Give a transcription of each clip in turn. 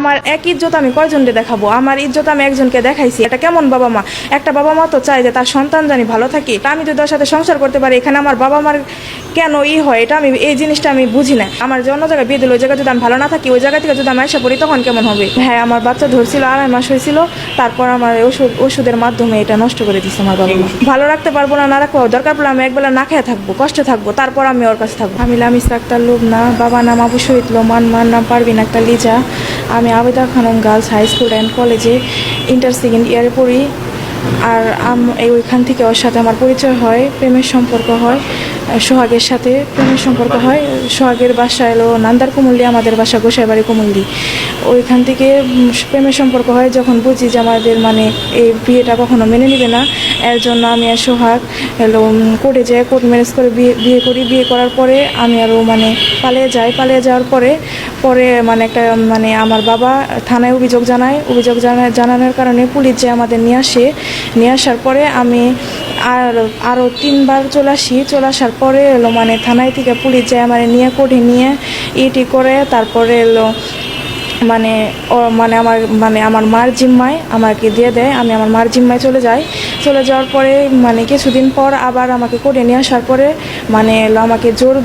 আমার এক ইজ্জত আমি কয়জনকে দেখাবো? আমার ইজ্জত আমি একজনকে দেখাইছি। এটা কেমন বাবা মা? একটা বাবা মা তো চায় যে তার সন্তান জানি ভালো থাকি। আমি যদি ওর সাথে সংসার করতে পারি, এখানে আমার বাবা মার কেন ই হয়? এটা আমি, এই জিনিসটা আমি বুঝি না। আমার যে অন্য জায়গায় বিয়ে দিল, ওই জায়গায় যদি আমি ভালো না থাকি, ওই জায়গা থেকে যদি আমি আসা পড়ি, তখন কেমন হবে? হ্যাঁ আমার বাচ্চা ধরছিল, আড়াই মাস হয়েছিল। তারপর আমার ওষুধ, ওষুধের মাধ্যমে এটা নষ্ট করে দিচ্ছে আমার বাবা মা। ভালো রাখতে পারব না না রাখব দরকার পড়লে আমি একবেলা না খেয়ে থাকব, কষ্টে থাকব, তারপর আমি ওর কাছে থাকব। আমি লামিস আক্তার না, বাবা নাম আবু শহীদ, লোমান, মার নাম পারবিন আক্তার লিজা। আমি Abeda Khanam girls high school and কলেজে ইন্টার সেকেন্ড ইয়ারে পড়ি। আর এই ওইখান থেকে ওর সাথে আমার পরিচয় হয় প্রেমের সম্পর্ক হয় সোহাগের সাথে প্রেমের সম্পর্ক হয়। সোহাগের বাসা এলো নান্দার কুমল্লি আমাদের বাসা গোসাইবাড়ি কুমুল্লি। ওইখান থেকে প্রেমের সম্পর্ক হয় যখন বুঝি যে আমাদের মানে এই বিয়েটা কখনো মেনে নেবে না। এর জন্য আমি আর সোহাগ এলো কোর্টে যাই কোর্ট ম্যারেজ করে বিয়ে বিয়ে করি। বিয়ে করার পরে আমি আরও মানে পালিয়ে যাই। পালিয়ে যাওয়ার পরে পরে মানে একটা মানে আমার বাবা থানায় অভিযোগ জানায়। অভিযোগ জানা- জানানোর কারণে পুলিশ যে আমাদের নিয়ে আসে নিয়ে আসার পরে আমি আর আরও তিনবার চলে আসি। চলে আসার পরে এলো মানে থানায় থেকে পুলিশ যায় মানে নিয়ে কোর্টে নিয়ে, ইটি করে তারপরে এলো মানে ও মানে আমার মানে আমার মার জিম্মায় আমাকে দিয়ে দেয়। আমি আমার মার জিম্মায় চলে যাই। চলে যাওয়ার পরে মানে কিছুদিন পর আবার আমাকে করে নিয়ে আসার পরে মানে আমাকে জোর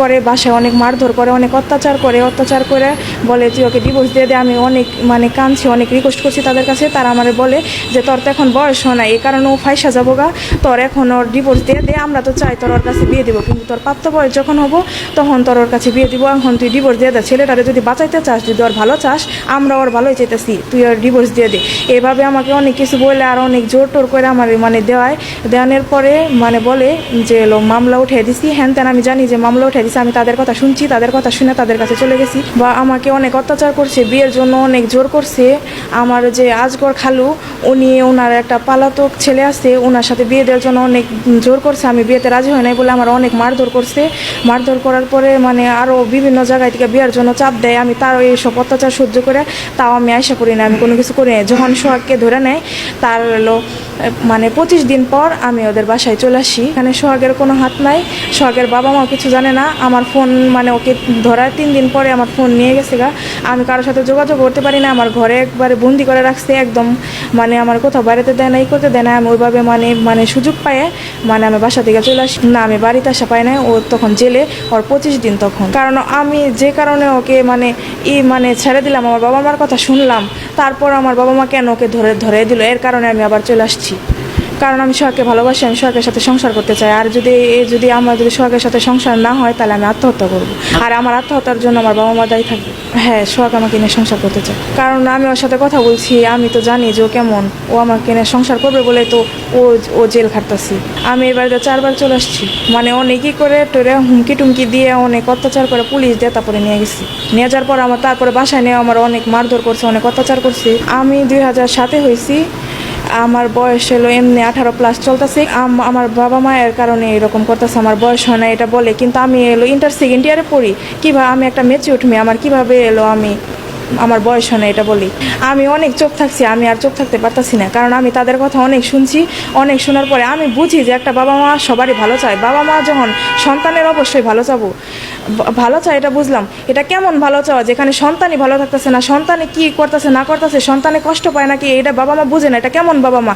করে বাসায় অনেক মারধর করে, অনেক অত্যাচার করে অত্যাচার করে বলে, তুই ওকে ডিভোর্স দিয়ে দে, আমি অনেক মানে কাঁদছি, অনেক রিকোয়েস্ট করছি তাদের কাছে। তারা আমার বলে যে, তোর তো এখন বয়স হয় না এই কারণে ও ফাইসা যাব গা। তোর এখন ওর ডিভোর্স দিয়ে দে, আমরা তো চাই তোর ওর কাছে বিয়ে দিব, কিন্তু তোর প্রাপ্ত বয়স যখন হব, তখন তোর ওর কাছে বিয়ে দিব। এখন তুই ডিভোর্স দিয়ে দে। ছেলেটারে যদি বাঁচাইতে চাস, যদি ওর ভালো চাস, আমরা ওর ভালোই চাইতেছি, তুই ওর ডিভোর্স দিয়ে দে। এভাবে আমাকে অনেক কিছু বলে আর অনেক জোর টোর করে আমার মানে দেওয়ায়। দেওয়ানোর পরে মানে বলে যে মামলা উঠে দিছি। হ্যান তেন আমি জানি যে, মামলা উঠে দিছি, আমি তাদের কথা শুনছি, তাদের কথা শুনে তাদের কাছে চলে গেছি। বা আমাকে অনেক অত্যাচার করছে, বিয়ের জন্য অনেক জোর করছে। আমার যে আজগর খালু, উনি ওনার একটা পালাতক ছেলে আছে ওনার সাথে বিয়ে দেওয়ার জন্য অনেক জোর করছে। আমি বিয়েতে রাজি হই নাই বলে আমার অনেক মারধর করছে। মারধর করার পরে মানে আরও বিভিন্ন জায়গায় থেকে বিয়ের জন্য চাপ দেয়। আমি তার এইসব অত্যাচার সহ্য করে, তাও আমি আশা করি না, আমি কোনো কিছু করি না যখন সোহাগকে ধরে নেয়, তার হলো মানে পঁচিশ দিন পর আমি ওদের বাসায় চলে আসি। এখানে সোহাগের কোনো হাত নাই। সোহাগের বাবা মা কিছু জানে না। আমার ফোন মানে ওকে ধরার তিন দিন পরে আমার ফোন নিয়ে গেছে গা। আমি কারোর সাথে যোগাযোগ করতে পারি না। আমার ঘরে একবারে বন্দি করে রাখছে একদম। মানে আমার কোথাও বাড়িতে দেয় না এই করতে দেয় না আমি ওইভাবে মানে মানে সুযোগ পায়ে মানে আমি বাসা থেকে চলে আসি। না, আমি বাড়িতে আসা পাই না ও তখন জেলে, ওর পঁচিশ দিন তখন। কারণ আমি যে কারণে ওকে মানে ই মানে ছেড়ে দিলাম, আমার বাবা মার কথা শুনলাম। তারপর আমার বাবা মা কেন ওকে ধরে ধরে দিল? এর কারণে আমি আবার চলে আসছি। কারণ আমি সোহাগকে ভালোবাসি, আমি সোহাগের সাথে সংসার করতে চাই। আর যদি যদি আমার যদি সোহাগের সাথে সংসার না হয়, তাহলে আমি আত্মহত্যা করব। আর আমার আত্মহত্যার জন্য আমার বাবা মা দায়ী থাকবে। হ্যাঁ সোহাগ আমাকে নিয়ে সংসার করতে চায়। কারণ আমি ওর সাথে কথা বলছি, আমি তো জানি যে ও কেমন। ও আমাকে নিয়ে সংসার করবে বলে তো ও ও জেল খাটতাছি। আমি বাড়িতে চারবার চলে আসছি। মানে অনেকই করে টোরে হুমকি টুমকি দিয়ে অনেক অত্যাচার করে পুলিশ দিয়ে তারপরে নিয়ে গেছি। নিয়ে যাওয়ার পর আমার, তারপরে বাসায় নিয়ে আমার অনেক মারধর করছে, অনেক অত্যাচার করছে। আমি দুই হাজার সাতে হয়েছি আমার বয়স হলো এমনি আঠারো প্লাস চলতেছে। আমার বাবা মায়ের কারণে এরকম করতেছে, আমার বয়স হয় না এটা বলে। কিন্তু আমি এলো ইন্টার সেকেন্ড ইয়ারে পড়ি। কীভাবে আমি একটা মেচিউট উঠমি আমার কীভাবে এলো আমি আমার বয়স হয় না, এটা বলি। আমি অনেক চোখ থাকছি, আমি আর চোখ থাকতে পারতাছি না। কারণ আমি তাদের কথা অনেক শুনছি, অনেক শোনার পরে আমি বুঝি যে একটা বাবা মা সবারই ভালো চায়। বাবা মা যখন সন্তানের অবশ্যই ভালো চাবো। ভালো চায় এটা বুঝলাম। এটা কেমন ভালো চাওয়া? যেখানে সন্তানই ভালো থাকতেছে না সন্তানে কি করতেছে, না করতেছে, সন্তানে কষ্ট পায় নাকি? এটা বাবা মা বুঝে না, এটা কেমন বাবা মা?